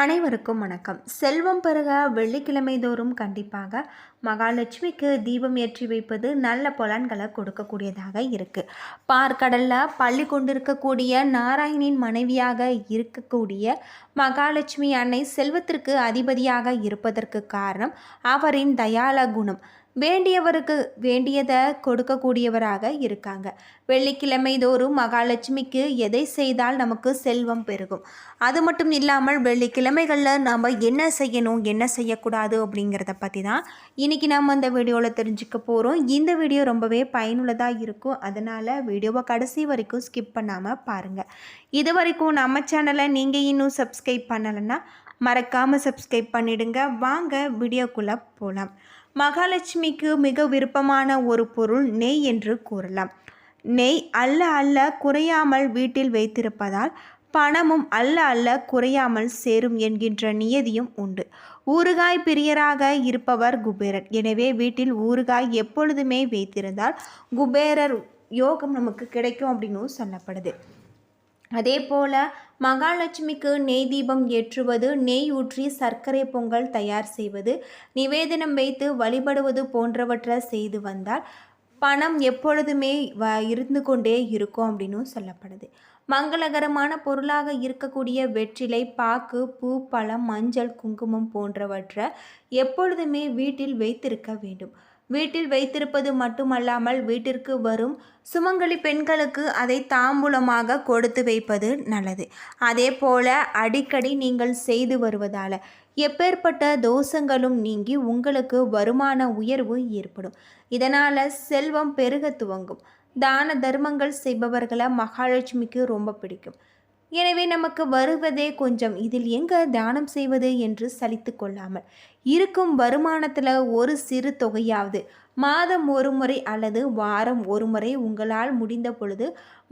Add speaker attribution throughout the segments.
Speaker 1: அனைவருக்கும் வணக்கம். செல்வம் பெருக வெள்ளிக்கிழமை தோறும் கண்டிப்பாக மகாலட்சுமிக்கு தீபம் ஏற்றி வைப்பது நல்ல பலன்களை கொடுக்கக்கூடியதாக இருக்கு. பார்க்கடலில் பள்ளி கொண்டிருக்கக்கூடிய நாராயணின் மனைவியாக இருக்கக்கூடிய மகாலட்சுமி அன்னை செல்வத்திற்கு அதிபதியாக இருப்பதற்கு காரணம் அவரின் தயால குணம். வேண்டியவருக்கு வேண்டியதை கொடுக்கக்கூடியவராக இருக்காங்க. வெள்ளிக்கிழமை தோறும் மகாலட்சுமிக்கு எதை செய்தால் நமக்கு செல்வம் பெருகும்? அது மட்டும் இல்லாமல் வெள்ளிக்கிழமைகளில் நாம் என்ன செய்யணும் என்ன செய்யக்கூடாது அப்படிங்கிறத பற்றி தான் இன்றைக்கி நம்ம அந்த வீடியோவில் தெரிஞ்சுக்க போகிறோம் இந்த வீடியோ ரொம்பவே பயனுள்ளதாக இருக்கும். அதனால் வீடியோவை கடைசி வரைக்கும் ஸ்கிப் பண்ணாமல் பாருங்கள் இது வரைக்கும் நம்ம சேனலை நீங்கள் இன்னும் சப்ஸ்கிரைப் பண்ணலைன்னா மறக்காமல் சப்ஸ்கிரைப் பண்ணிவிடுங்க வாங்க வீடியோக்குள்ளே போகலாம் மகாலட்சுமிக்கு மிக விருப்பமான ஒரு பொருள் நெய் என்று கூறலாம். நெய் அல்ல அல்ல குறையாமல் வீட்டில் வைத்திருப்பதால் பணமும் அல்ல அல்ல குறையாமல் சேரும் என்கின்ற நியதியும் உண்டு. ஊறுகாய் பிரியராக இருப்பவர் குபேரர். எனவே வீட்டில் ஊறுகாய் எப்பொழுதுமே வைத்திருந்தால் குபேரர் யோகம் நமக்கு கிடைக்கும் அப்படின்னு சொல்லப்படுது. அதே போல் மகாலட்சுமிக்கு நெய் தீபம் ஏற்றுவது நெய் ஊற்றி சர்க்கரை பொங்கல் தயார் செய்வது நிவேதனம் வைத்து வழிபடுவது போன்றவற்றை செய்து வந்தால் பணம் எப்பொழுதுமே வ இருந்து கொண்டே இருக்கும் அப்படின்னு சொல்லப்படுது. மங்களகரமான பொருளாக இருக்கக்கூடிய வெற்றிலை பாக்கு பூ பழம் மஞ்சள் குங்குமம் போன்றவற்றை எப்பொழுதுமே வீட்டில் வைத்திருக்க வேண்டும். வீட்டில் வைத்திருப்பது மட்டுமல்லாமல் வீட்டிற்கு வரும் சுமங்கலி பெண்களுக்கு அதை தாம்பூலமாக கொடுத்து வைப்பது நல்லது. அதே போல அடிக்கடி நீங்கள் செய்து வருவதால் எப்பேற்பட்ட தோஷங்களும் நீங்கி உங்களுக்கு வருமான உயர்வு ஏற்படும். இதனால் செல்வம் பெருக துவங்கும். தான தர்மங்கள் செய்பவர்களை மகாலட்சுமிக்கு ரொம்ப பிடிக்கும். எனவே நமக்கு வருவதே கொஞ்சம் இதில் எங்கே தானம் செய்வது என்று சலித்து கொள்ளாமல். இருக்கும் வருமானத்தில் ஒரு சிறு தொகையாவது மாதம் ஒரு முறை அல்லது வாரம் ஒரு முறை உங்களால் முடிந்த பொழுது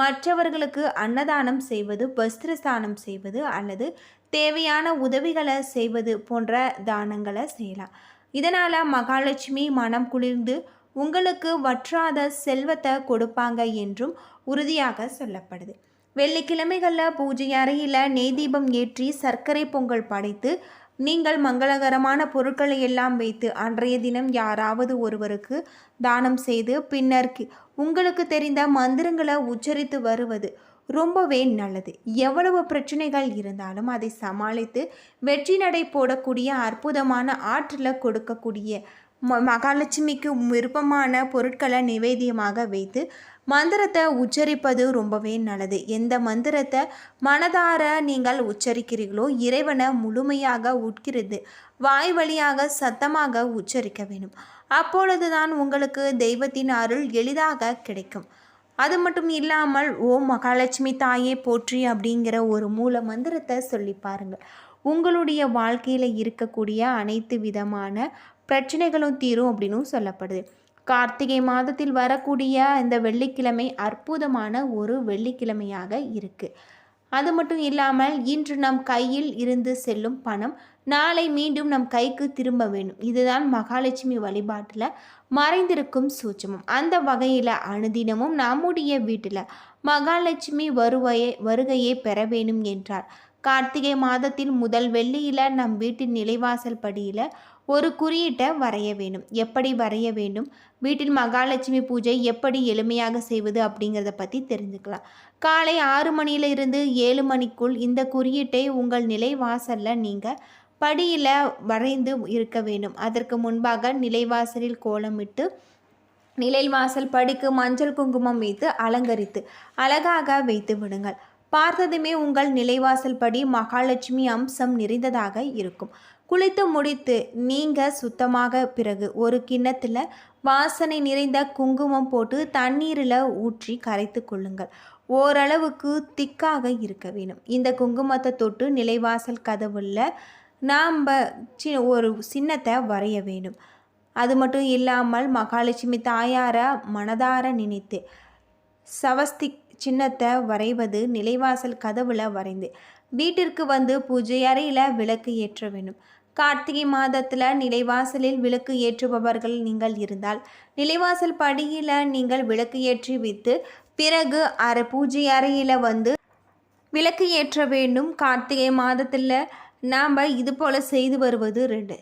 Speaker 1: மற்றவர்களுக்கு அன்னதானம் செய்வது வஸ்திரஸ்தானம் செய்வது அல்லது தேவையான உதவிகளை செய்வது போன்ற தானங்களை செய்யலாம். இதனால் மகாலட்சுமி மனம் குளிர்ந்து உங்களுக்கு வற்றாத செல்வத்தை கொடுப்பாங்க என்றும் உறுதியாக சொல்லப்படுது. வெள்ளிக்கிழமைகளில் பூஜை அறையில் நெய் தீபம் ஏற்றி சர்க்கரை பொங்கல் படைத்து நீங்கள் மங்களகரமான பொருட்களை எல்லாம் வைத்து அன்றைய தினம் யாராவது ஒருவருக்கு தானம் செய்து பின்னர் உங்களுக்கு தெரிந்த மந்திரங்களை உச்சரித்து வருவது ரொம்பவே நல்லது. எவ்வளவு பிரச்சனைகள் இருந்தாலும் அதை சமாளித்து வெற்றி நடை போடக்கூடிய அற்புதமான ஆற்றலை கொடுக்கக்கூடிய மகாலட்சுமிக்கு விருப்பமான பொருட்களை நிவேதியமாக வைத்து மந்திரத்தை உச்சரிப்பது ரொம்பவே நல்லது. எந்த மந்திரத்தை மனதார நீங்கள் உச்சரிக்கிறீர்களோ இறைவனை முழுமையாக உட்கிறது வாய் வழியாக சத்தமாக உச்சரிக்க வேண்டும். அப்பொழுதுதான் உங்களுக்கு தெய்வத்தின் அருள் எளிதாக கிடைக்கும். அது மட்டும் இல்லாமல் ஓ மகாலட்சுமி தாயே போற்றி அப்படிங்கிற ஒரு மூல மந்திரத்தை சொல்லி பாருங்கள். உங்களுடைய வாழ்க்கையில் இருக்கக்கூடிய அனைத்து விதமான பிரச்சனைகளும் தீரும் அப்படின்னும் சொல்லப்படுது. கார்த்திகை மாதத்தில் வரக்கூடிய இந்த வெள்ளிக்கிழமை அற்புதமான ஒரு வெள்ளிக்கிழமையாக இருக்குது அது மட்டும் இல்லாமல் இன்று நம் கையில் இருந்து செல்லும் பணம் நாளை மீண்டும் நம் கைக்கு திரும்ப வேண்டும். இதுதான் மகாலட்சுமி வழிபாட்டில் மறைந்திருக்கும் சூட்சமம். அந்த வகையில் அனுதினமும் நம்முடைய வீட்டில் மகாலட்சுமி வருவையை வருகையை பெற வேண்டும் என்றார். கார்த்திகை மாதத்தில் முதல் வெள்ளியில் நம் வீட்டின் நிலைவாசல் படியில் ஒரு குறியீட்டை வரைய வேண்டும். எப்படி வரைய வேண்டும்? வீட்டில் மகாலட்சுமி பூஜை எப்படி எளிமையாக செய்வது அப்படிங்கிறத பற்றி தெரிஞ்சுக்கலாம். காலை ஆறு மணியில இருந்து ஏழு மணிக்குள் இந்த குறியீட்டை உங்கள் நிலைவாசலில் நீங்கள் படியில் வரைந்து இருக்க வேண்டும். அதற்கு முன்பாக நிலைவாசலில் கோலமிட்டு நிலைவாசல் படிக்கு மஞ்சள் குங்குமம் வைத்து அலங்கரித்து அழகாக வைத்து விடுங்கள். பார்த்ததுமே உங்கள் நிலைவாசல் படி மகாலட்சுமி அம்சம் நிறைந்ததாக இருக்கும். குளித்து முடித்து நீங்கள் சுத்தமாக பிறகு ஒரு கிண்ணத்தில் வாசனை நிறைந்த குங்குமம் போட்டு தண்ணீரில் ஊற்றி கரைத்து கொள்ளுங்கள். ஓரளவுக்கு திக்காக இருக்க வேணும் இந்த குங்குமத்தை தொட்டு நிலைவாசல் கதவுல நாம் சி ஒரு சின்னத்தை வரைய வேணும் அது மட்டும் இல்லாமல் மகாலட்சுமி தாயாரை மனதார நினைத்து சவஸ்திக் சின்னத்தை வரைவது நிலைவாசல் கதவுல வரைந்து. வீட்டிற்கு வந்து பூஜை அறையில் விளக்கு ஏற்ற வேண்டும். கார்த்திகை மாதத்தில் நிலைவாசலில் விளக்கு ஏற்றுபவர்கள் நீங்கள் இருந்தால் நிலைவாசல் படியில் நீங்கள் விளக்கு ஏற்றி வைத்து பிறகு அரை பூஜை அறையில் வந்து விளக்கு ஏற்ற வேண்டும். கார்த்திகை மாதத்தில் நாம் இது போல் செய்து வருவது ரெண்டு.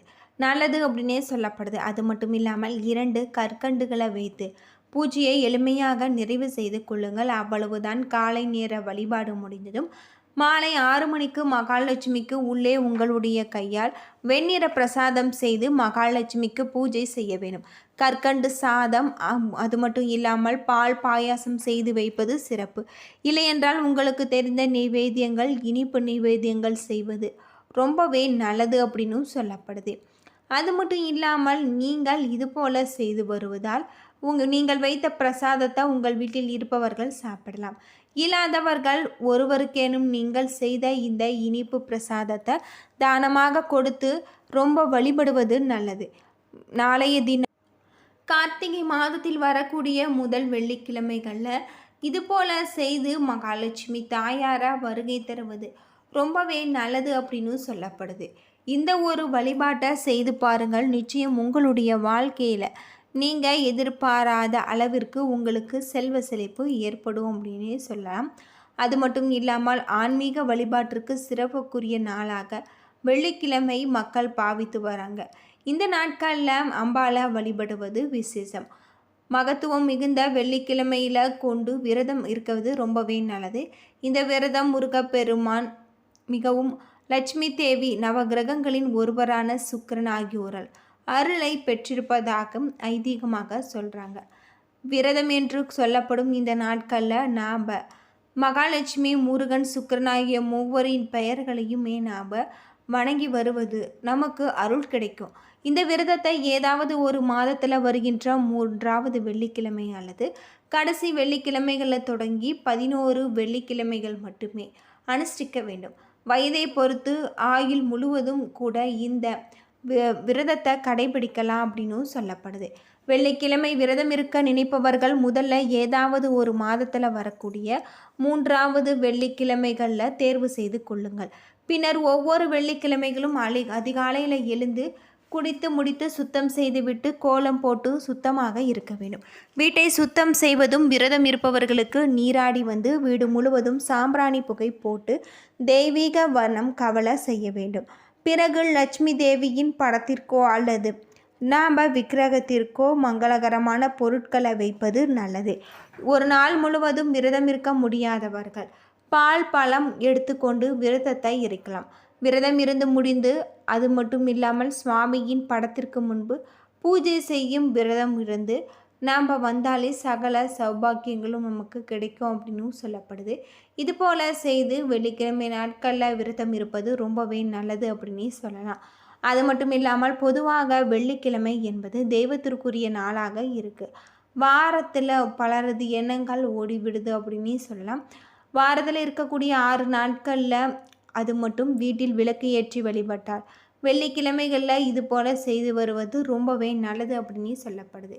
Speaker 1: நல்லது அப்படின்னே சொல்லப்படுது. அது மட்டும் இல்லாமல் இரண்டு கற்கண்டுகளை வைத்து பூஜையை எளிமையாக நிறைவு செய்து கொள்ளுங்கள். அவ்வளவுதான். காலை நேர வழிபாடு முடிந்ததும் மாலை ஆறு மணிக்கு மகாலட்சுமிக்கு உள்ளே உங்களுடைய கையால் வெண்ணிற பிரசாதம் செய்து மகாலட்சுமிக்கு பூஜை செய்ய வேண்டும். கற்கண்டு சாதம் அம், அது மட்டும் இல்லாமல் பால் பாயாசம் செய்து வைப்பது சிறப்பு. இல்லையென்றால் உங்களுக்கு தெரிந்த நைவேத்தியங்கள் இனிப்பு நைவேத்தியங்கள் செய்வது ரொம்பவே நல்லது அப்படின்னும் சொல்லப்படுது. அது மட்டும் இல்லாமல் நீங்கள் இது போல செய்து வருவதால் உங்க நீங்கள் வைத்த பிரசாதத்தை உங்கள் வீட்டில் இருப்பவர்கள் சாப்பிடலாம். இல்லாதவர்கள் ஒருவருக்கேனும் நீங்கள் செய்த இந்த இனிப்பு பிரசாதத்தை தானமாக கொடுத்து ரொம்ப வழிபடுவது நல்லது. நாளைய தினம் கார்த்திகை மாதத்தில் வரக்கூடிய முதல் வெள்ளிக்கிழமைகளில் இது போல செய்து மகாலட்சுமி தாயாராக வருகை தருவது ரொம்பவே நல்லது அப்படின்னு சொல்லப்படுது. இந்த ஒரு வழிபாட்டை செய்து பாருங்கள். நிச்சயம் உங்களுடைய வாழ்க்கையில் நீங்கள் எதிர்பாராத அளவிற்கு உங்களுக்கு செல்வ செழிப்பு ஏற்படும் அப்படின்னே சொல்லலாம். அது மட்டும் இல்லாமல் ஆன்மீக வழிபாட்டிற்கு சிறப்புக்குரிய நாளாக வெள்ளிக்கிழமை மக்கள் பாவித்து வராங்க. இந்த நாட்களில் அம்பாலை வழிபடுவது விசேஷம். மகத்துவம் மிகுந்த வெள்ளிக்கிழமையில் கொண்டு விரதம் இருக்கிறது ரொம்பவே நல்லது. இந்த விரதம் முருகப்பெருமான் மிகவும் லட்சுமி தேவி நவகிரகங்களின் ஒருவரான சுக்கரன் ஆகியோரால் அருளை பெற்றிருப்பதாக ஐதீகமாக சொல்கிறாங்க விரதம் என்று சொல்லப்படும் இந்த நாட்களில் நாம் மகாலட்சுமி முருகன் சுக்கரன் ஆகிய மூவரின் பெயர்களையுமே நாம் வணங்கி வருவது நமக்கு அருள் கிடைக்கும். இந்த விரதத்தை ஏதாவது ஒரு மாதத்தில் வருகின்ற மூன்றாவது வெள்ளிக்கிழமை அல்லது கடைசி வெள்ளிக்கிழமைகளில் தொடங்கி பதினோரு வெள்ளிக்கிழமைகள் மட்டுமே அனுஷ்டிக்க வேண்டும். வயதை பொறுத்து ஆயுள் முழுவதும் கூட இந்த விரதத்தை கடைபிடிக்கலாம் அப்படின்னும் சொல்லப்படுது. வெள்ளிக்கிழமை விரதம் இருக்க நினைப்பவர்கள் முதல்ல ஏதாவது ஒரு மாதத்தில் வரக்கூடிய மூன்றாவது வெள்ளிக்கிழமைகளில் தேர்வு செய்து கொள்ளுங்கள். பின்னர் ஒவ்வொரு வெள்ளிக்கிழமைகளும் அலை அதிகாலையில் எழுந்து குடித்து முடித்து சுத்தம் செய்துவிட்டு கோலம் போட்டு சுத்தமாக இருக்க வேண்டும். வீட்டை சுத்தம் செய்வதும் விரதம் இருப்பவர்களுக்கு நீராடி வந்து வீடு முழுவதும் சாம்பிராணி புகை போட்டு தெய்வீக வர்ணம் கவலை செய்ய வேண்டும். பிறகு லட்சுமி தேவியின் படத்திற்கோ அல்லது நாம் விக்கிரகத்திற்கோ மங்களகரமான பொருட்களை வைப்பது நல்லது. ஒரு நாள் முழுவதும் விரதம் இருக்க முடியாதவர்கள் பால் பழம் எடுத்துக்கொண்டு விரதத்தை இருக்கலாம். விரதம் இருந்து முடிந்து அது மட்டும் இல்லாமல் சுவாமியின் படத்திற்கு முன்பு பூஜை செய்யும் விரதம் இருந்து நாம் வந்தாலே சகல சௌபாக்கியங்களும் நமக்கு கிடைக்கும் அப்படின்னு சொல்லப்படுது. இது போல் செய்து வெள்ளிக்கிழமை நாட்களில் விரதம் இருப்பது ரொம்பவே நல்லது அப்படின்னு சொல்லலாம். அது மட்டும் இல்லாமல் பொதுவாக வெள்ளிக்கிழமை என்பது தெய்வத்திற்குரிய நாளாக இருக்குது வாரத்தில் பலரது எண்ணங்கள் ஓடிவிடுது அப்படின்னு சொல்லலாம். வாரத்தில் இருக்கக்கூடிய ஆறு நாட்களில் அது மட்டும் வீட்டில் விளக்கு ஏற்றி வழிபட்டால் வெள்ளிக்கிழமைகளில் இது போல் செய்து வருவது ரொம்பவே நல்லது அப்படின்னு சொல்லப்படுது.